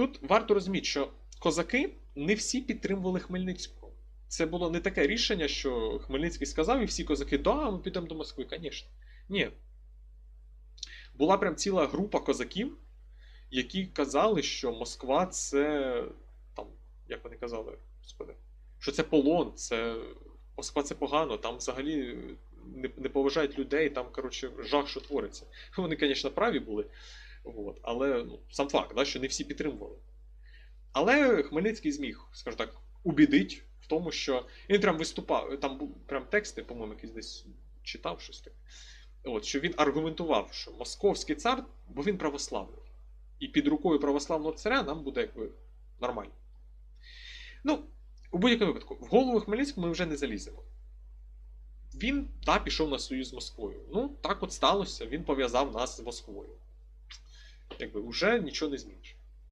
Тут варто розуміти, що козаки не всі підтримували Хмельницького. Це було не таке рішення, що Хмельницький сказав, і всі козаки, да, ми підемо до Москви, звісно. Ні. Була прям ціла група козаків, які казали, що Москва це. там, як вони казали, господи, що це полон, це. Москва це погано, там взагалі не, не поважають людей, там, коротше, жах, що твориться. Вони, звісно, праві були. От, але ну, сам факт, да, що не всі підтримували. Але Хмельницький зміг, скажу так, убідить в тому, що він прям виступав, там прям тексти, по-моєму, якийсь десь читав щось таке. От, що він аргументував, що московський цар, бо він православний. І під рукою православного царя нам буде якби нормально. Ну, у будь-якому випадку, в голову Хмельницького ми вже не заліземо. Він та пішов на союз з Москвою. Ну, так от сталося, він пов'язав нас з Москвою. Якби вже нічого не зміниш.